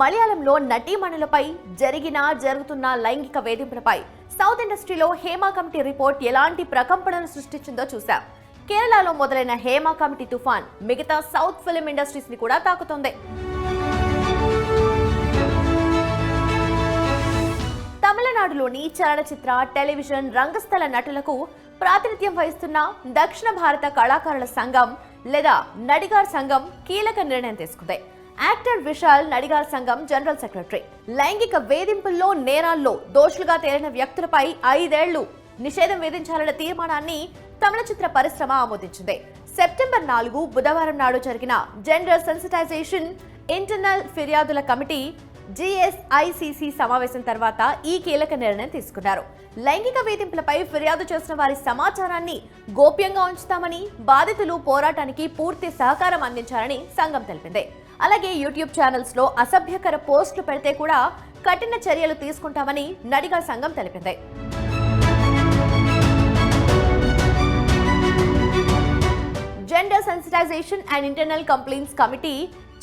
మలయాళంలో నటీమణులపై జరిగిన జరుగుతున్న లైంగిక వేధింపులపై సౌత్ ఇండస్ట్రీలో హేమా కమిటీ రిపోర్ట్ ఎలాంటి ప్రకంపనలు సృష్టించిందో చూశాం. కేరళలో మొదలైన హేమా కమిటీ తుఫాన్ మిగతా సౌత్ ఫిలిం ఇండస్ట్రీస్ని కూడా తాకుతోంది. తమిళనాడులోని చలనచిత్ర టెలివిజన్ రంగస్థల నటులకు ప్రాతినిధ్యం వహిస్తున్న దక్షిణ భారత కళాకారుల సంఘం లేదా నడిగార్ సంఘం కీలక నిర్ణయం తీసుకుంది. యాక్టర్ విశాల్ నడిగార్ సంఘం జనరల్ సెక్రటరీ. లైంగిక వేధింపుల్లో నేరాల్లో దోషులుగా తేలిన వ్యక్తులపై ఐదేళ్ళు నిషేధం విధించాలన్న తీర్మానాన్ని తమిళ చిత్ర పరిశ్రమ ఆమోదించింది. సెప్టెంబర్ నాలుగు బుధవారం నాడు జరిగిన జెండర్ సెన్సిటైజేషన్ ఇంటర్నల్ ఫిర్యాదుల కమిటీ జిఎస్ఐసిసి సమావేశం తర్వాత ఈ కీలక నిర్ణయం తీసుకున్నారు. లైంగిక వేధింపులపై ఫిర్యాదు చేసిన వారి సమాచారాన్ని గోప్యంగా ఉంచుతామని బాధితులు పోరాటానికి పూర్తి సహకారం అందించాలని సంఘం తెలిపింది. అలాగే యూట్యూబ్ ఛానల్స్లో అసభ్యకర పోస్టులు పెడితే కూడా కఠిన చర్యలు తీసుకుంటామని నడిగా సంఘం తెలిపింది. Gender sensitisation and internal complaints committee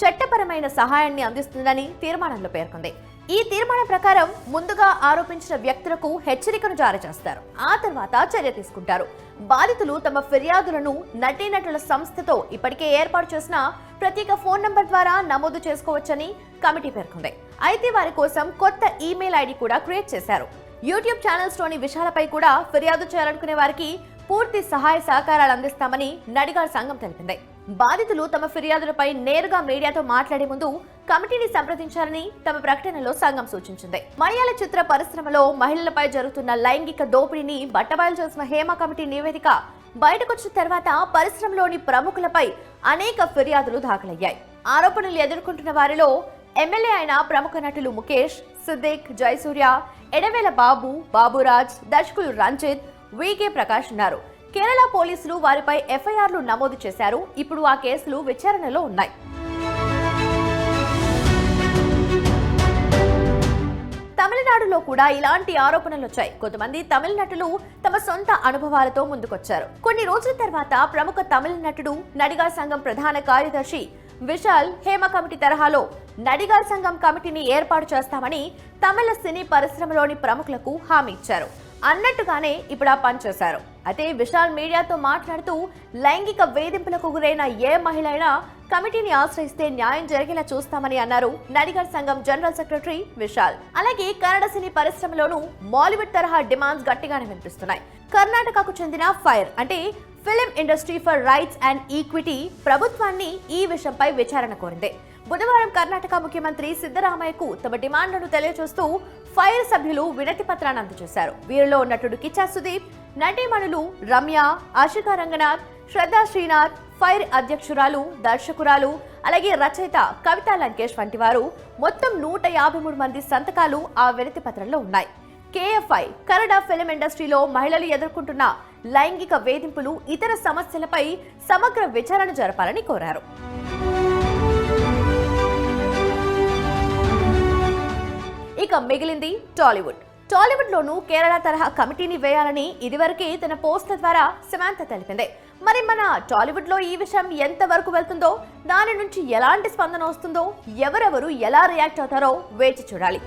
చట్టపరమైన సహాయాన్ని అందిస్తుందని తీర్మానంలో పేర్కొంది. ఈ తీర్మానం ప్రకారం ముందుగా ఆరోపించిన వ్యక్తులకు హెచ్చరికను జారీ చేస్తారు. ఆ తర్వాత చర్య తీసుకుంటారు. బాధితులు తమ ఫిర్యాదులను నటీనటుల సంస్థతో ఇప్పటికే ఏర్పాటు చేసిన ప్రత్యేక ఫోన్ నంబర్ ద్వారా నమోదు చేసుకోవచ్చని కమిటీ పేర్కొంది. అయితే వారి కోసం కొత్త ఈమెయిల్ ఐడి కూడా క్రియేట్ చేశారు. యూట్యూబ్ ఛానల్స్లోని విషయాలపై కూడా ఫిర్యాదు చేయాలనుకునే వారికి పూర్తి సహాయ సహకారాలు అందిస్తామని నడిగార్ సంఘం తెలిపింది. బాధితులు తమ ఫిర్యాదులపై నేరుగా మీడియాతో మాట్లాడే ముందు కమిటీని సంప్రదించాలని తమ ప్రకటనలో సంఘం సూచించింది. మలయాళ చిత్ర పరిశ్రమలో మహిళలపై జరుగుతున్న లైంగిక దోపిడీని బట్టబయలు చేసిన హేమ కమిటీ నివేదిక బయటకొచ్చిన తర్వాత పరిశ్రమలోని ప్రముఖులపై అనేక ఫిర్యాదులు దాఖలయ్యాయి. ఆరోపణలు ఎదుర్కొంటున్న వారిలో ఎమ్మెల్యే అయిన ప్రముఖ నటులు ముఖేష్ సిద్దిక్ జయసూర్య ఎడవేల బాబు బాబురాజ్ దర్శకులు రంజిత్ వికే ప్రకాష్ ఉన్నారు. కేరళ పోలీసులు వారిపై ఎఫ్ఐఆర్లు నమోదు చేశారు. ఇప్పుడు ఆ కేసులు విచారణలో ఉన్నాయి. తమిళనాడులో కూడా ఇలాంటి ఆరోపణలు వచ్చాయి. కొంతమంది తమిళ నటులు తమ సొంత అనుభవాలతో ముందుకొచ్చారు. కొన్ని రోజుల తర్వాత ప్రముఖ తమిళ నటుడు నడిగార్ సంఘం ప్రధాన కార్యదర్శి విశాల్ హేమ కమిటీ తరహాలో నడిగా సంఘం కమిటీని ఏర్పాటు చేస్తామని తమిళ సినీ పరిశ్రమలోని ప్రముఖులకు హామీ ఇచ్చారు. అన్నట్టుగానే ఇప్పుడు ఆ పని చేశారు. అయితే విశాల్ మీడియాతో మాట్లాడుతూ లైంగిక వేధింపులకు గురైన ఏ మహిళ అయినా కమిటీని ఆశ్రయిస్తే న్యాయం జరిగేలా చూస్తామని అన్నారు నడిగర్ సంఘం జనరల్ సెక్రటరీ విశాల్. అలాగే కన్నడ సినీ పరిశ్రమలోనూ బాలీవుడ్ తరహా డిమాండ్స్ గట్టిగానే వినిపిస్తున్నాయి. కర్ణాటకకు చెందిన ఫైర్ అంటే film industry for rights and equity ప్రభుత్వాన్ని ఈ విషయంపై విచారణ కోరింది. బుధవారం కర్ణాటక ముఖ్యమంత్రి సిద్దరామయ్యకు తమ డిమాండ్లను తెలియజేస్తూ ఫైర్ సభ్యులు వినతి పత్రాన్ని అందజేశారు. వీరిలో నటుడు కిచ్చా సుదీప్ నటీమణులు రమ్య ఆశికా రంగనాథ్ శ్రద్ధా శ్రీనాథ్ ఫైర్ అధ్యక్షురాలు దర్శకురాలు అలాగే రచయిత కవిత లంకేష్ వంటి వారు మొత్తం నూట యాభై మూడు మంది సంతకాలు ఆ వినతి పత్రంలో ఉన్నాయి. కేఎఫ్ఐ కన్నడ ఫిలిం ఇండస్ట్రీలో మహిళలు ఎదుర్కొంటున్న లైంగిక వేధింపులు ఇతర సమస్యలపై సమగ్ర విచారణ జరపాలని కోరారు. ఇక మిగిలింది టాలీవుడ్. టాలీవుడ్ లోను కేరళ తరహా కమిటీని వేయాలని ఇదివరకే తన పోస్ట్ల ద్వారా సమాంత తెలిపింది. మరి మన టాలీవుడ్లో ఈ విషయం ఎంత వరకు వెళ్తుందో దాని నుంచి ఎలాంటి స్పందన వస్తుందో ఎవరెవరు ఎలా రియాక్ట్ అవుతారో వేచి చూడాలి.